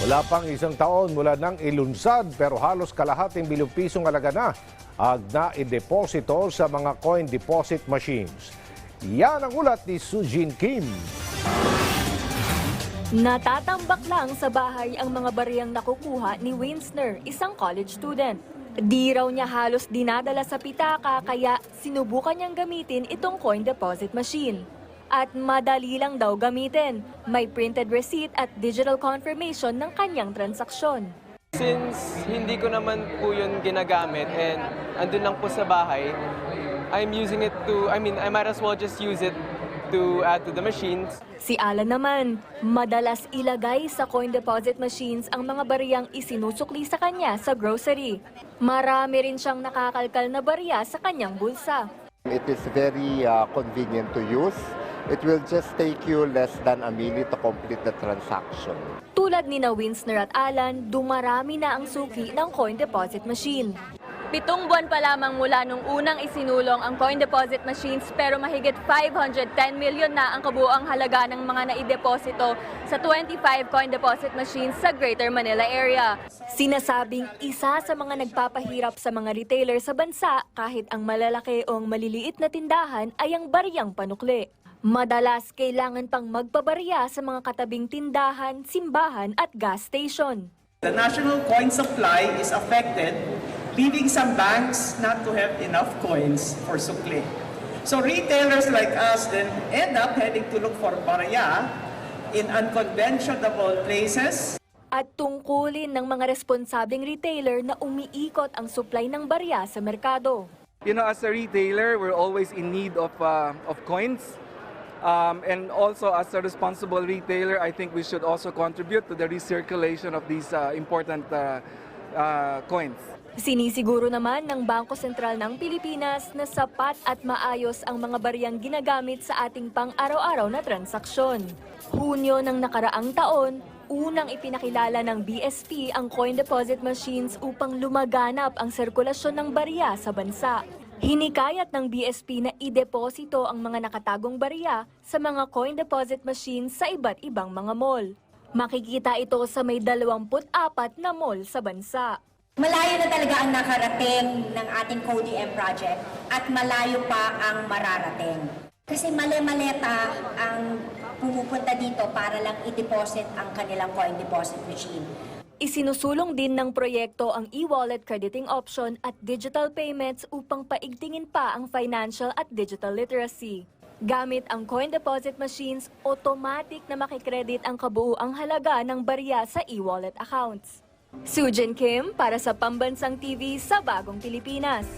Wala pang isang taon mula nang ilunsad pero halos kalahating bilyong pisong alaga na ang naideposito sa mga coin deposit machines. Yan ang ulat ni Sujin Kim. Natatambak lang sa bahay ang mga bariyang nakukuha ni Winsner, isang college student. Di raw niya halos dinadala sa pitaka kaya sinubukan niyang gamitin itong coin deposit machine. At madali lang daw gamitin. May printed receipt at digital confirmation ng kanyang transaksyon. Since hindi ko naman po yun ginagamit and andun lang po sa bahay, I'm using it to, I mean, I might as well just use it to add to the machines. Si Alan naman, madalas ilagay sa coin deposit machines ang mga bariyang isinusukli sa kanya sa grocery. Marami rin siyang nakakalkal na bariya sa kanyang bulsa. It is very uh, convenient to use. It will just take you less than a minute to complete the transaction. Tulad ni na Winsner at Alan, dumarami na ang suki ng coin deposit machine. Pitong buwan pa lamang mula nung unang isinulong ang coin deposit machines pero mahigit 510 million na ang kabuang halaga ng mga naideposito sa 25 coin deposit machines sa Greater Manila area. Sinasabing isa sa mga nagpapahirap sa mga retailer sa bansa kahit ang malalaki o ang maliliit na tindahan ay ang bariyang panukli. Madalas kailangan pang magpabarya sa mga katabing tindahan, simbahan at gas station. The national coin supply is affected, leaving some banks not to have enough coins for sukli. So retailers like us then end up having to look for baraya in unconventional places At tungkulin ng mga responsabling retailer na umiikot ang supply ng barya sa merkado. You know, as a retailer, we're always in need of, uh, of coins. Um, and also, as a responsible retailer, I think we should also contribute to the recirculation of these uh, important uh, uh, coins. Sinisiguro naman ng Bangko Sentral ng Pilipinas na sapat at maayos ang mga bariyang ginagamit sa ating pang-araw-araw na transaksyon. Hunyo ng nakaraang taon, unang ipinakilala ng BSP ang coin deposit machines upang lumaganap ang sirkulasyon ng barya sa bansa. Hinikayat ng BSP na ideposito ang mga nakatagong barya sa mga coin deposit machines sa iba't ibang mga mall. Makikita ito sa may 24 na mall sa bansa. Malayo na talaga ang nakarating ng ating CODM project at malayo pa ang mararating. Kasi mali-maleta ang pumupunta dito para lang i-deposit ang kanilang coin deposit machine. Isinusulong din ng proyekto ang e-wallet crediting option at digital payments upang paigtingin pa ang financial at digital literacy. Gamit ang coin deposit machines, automatic na makikredit ang kabuuang halaga ng barya sa e-wallet accounts. Sujin Kim para sa Pambansang TV sa Bagong Pilipinas.